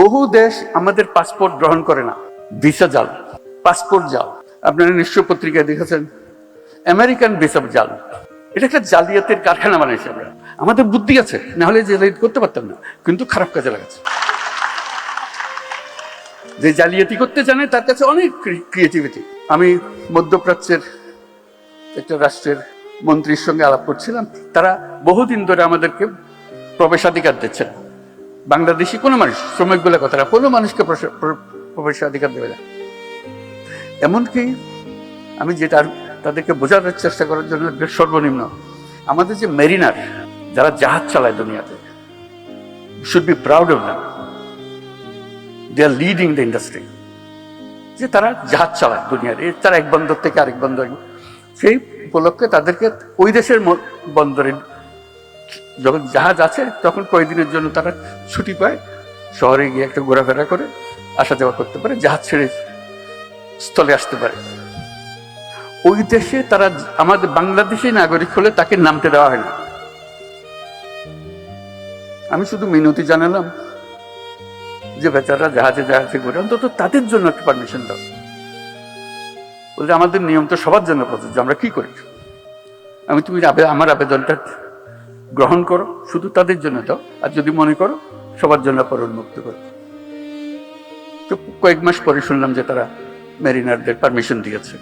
বহু দেশ আমাদের পাসপোর্ট গ্রহণ করে না ভিসা জাল পাসপোর্ট জাল। আপনারা নিশ্চয় পত্রিকায় দেখেছেন আমেরিকান ভিসা জাল। এটা একটা জালিয়াতের কারখানা বানাইছি আমরা। আমাদের বুদ্ধি আছে, না হলে জালিয়াতি করতে পারতাম না, কিন্তু খারাপ কাজে লাগাচ্ছে। যে জালিয়াতি করতে জানে, তার কাছে অনেক ক্রিয়েটিভিটি আমি মধ্যপ্রাচ্যের একটা রাষ্ট্রের মন্ত্রীর সঙ্গে আলাপ করছিলাম। তারা বহুদিন ধরে আমাদেরকে প্রবেশাধিকার দিচ্ছেন। বাংলাদেশি কোনো মানুষ শ্রমিক বলে কথা না কোনো মানুষকে প্রবেশাধিকার দেবে না। এমনকি আমি যেটা তাদেরকে বোঝানোর চেষ্টা করার জন্য সর্বনিম্ন। আমাদের যে মেরিনার, যারা জাহাজ চালায় দুনিয়াতে should be proud of them they are leading the industry যে তারা জাহাজ চালায় দুনিয়ার, এ তারা এক বন্দর থেকে আরেক বন্দর। সেই উপলক্ষে তাদেরকে ওই দেশের বন্দরে যখন জাহাজ আছে, তখন কয়েকদিনের জন্য তারা ছুটি পায়। শহরে গিয়ে একটা ঘোরাফেরা করে, আসা যাওয়া করতে পারে, জাহাজ ছেড়ে স্থলে আসতে পারে। ওই দেশে তারা, আমাদের বাংলাদেশি নাগরিক হলে তাকে নামতে দেওয়া হয় না। আমি শুধু মিনতি জানালাম যে বেচারা জাহাজে জাহাজে ঘুরে, অন্তত তাদের জন্য একটা পারমিশন দাও। বলছে, আমাদের নিয়ম তো সবার জন্য প্রযোজ্য, আমরা কি করি? আমি, তুমি আমার আবেদনটা গ্রহণ করো, শুধু তাদের জন্য দাও, আর যদি মনে করো, সবার জন্য পর উন্মুক্ত করো। তো কয়েক মাস পরে শুনলাম যে তারা মেরিনারদের পারমিশন দিয়েছে।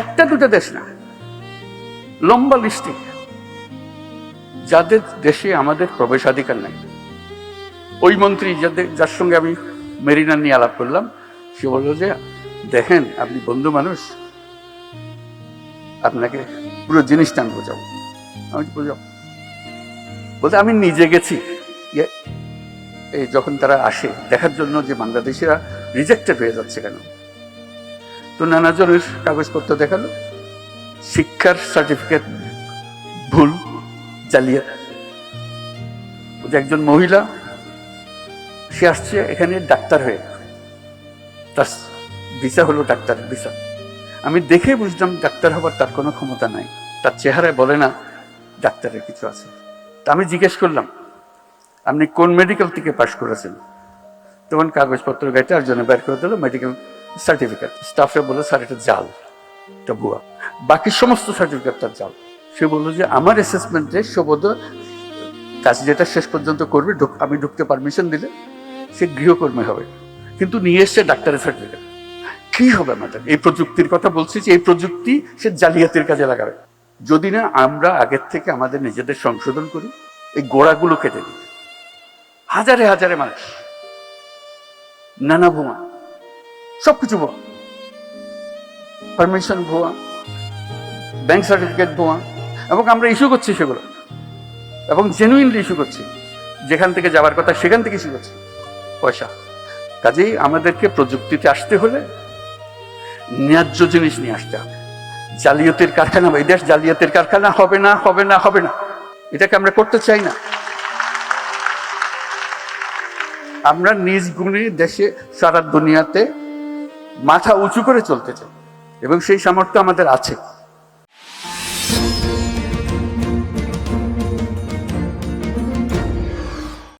একটা দুটো দেশ না, লম্বা লিস্টে যাদের দেশে আমাদের প্রবেশাধিকার নাই, ওই মন্ত্রী যাদের যার সঙ্গে আমি মেরিনা নিয়ে আলাপ করলাম, সে বলল যে, দেখেন, আপনি বন্ধু মানুষ আপনাকে পুরো জিনিসটা আমি বোঝাবো আমি বোঝাও বলতে আমি নিজে গেছি। ইয়ে, এই যখন তারা আসে দেখার জন্য যে বাংলাদেশিরা রিজেক্টেড হয়ে যাচ্ছে কেন? তো নানাজনের কাগজপত্র দেখাল। শিক্ষার সার্টিফিকেট ভুল জালিয়াত। একজন মহিলা সে আসছে এখানে ডাক্তার হয়ে। তার ভিসা হলো ডাক্তার ভিসা। আমি দেখে বুঝলাম ডাক্তার হবার তার কোনো ক্ষমতা নাই। তার চেহারায় বলে না, ডাক্তারের কিছু আছে। তা আমি জিজ্ঞেস করলাম, আপনি কোন মেডিকেল থেকে পাশ করেছেন? তখন কাগজপত্র গাইতে আর জন্য বের করে দিল মেডিকেল সার্টিফিকেট স্টাফে বলল, স্যার, এটা জাল, এটা ভুয়া। বাকি সমস্ত সার্টিফিকেট তার জাল। সে বলল যে, আমার অ্যাসেসমেন্টে সবোধ, কাজ যেটা শেষ পর্যন্ত করবে আমি ঢুকতে পারমিশন দিলে সে গৃহকর্মী হবে। কিন্তু নিয়ে এসছে ডাক্তারের সার্টিফিকেট কি হবে আমাদের? এই প্রযুক্তির কথা বলছি যে এই প্রযুক্তি সে জালিয়াতির কাজে লাগাবে। যদি না, আমরা আগের থেকে আমাদের নিজেদের সংশোধন করি, এই গোড়াগুলো কেটে দিই। হাজারে হাজারে মানুষ, নানা ভুয়া, সবকিছু ভুয়া। পারমিশন ভুয়া ব্যাংক সার্টিফিকেট ভুয়া, এবং আমরা ইস্যু করছি সেগুলো। এবং জেনুইনলি ইস্যু করছি। যেখান থেকে যাওয়ার কথা সেখান থেকে ইস্যু করছি। পয়সা। কাজেই আমাদেরকে প্রযুক্তিতে আসতে হলে ন্যায্য জিনিস নিয়ে আসতে হবে। জালিয়াতির কারখানা বা এই দেশ জালিয়াতির কারখানা হবে না হবে না হবে না। এটাকে আমরা করতে চাই না। আমরা নিজ গুণে দেশে সারা দুনিয়াতে মাথা উঁচু করে চলতে চাই। এবং সেই সামর্থ্য আমাদের আছে।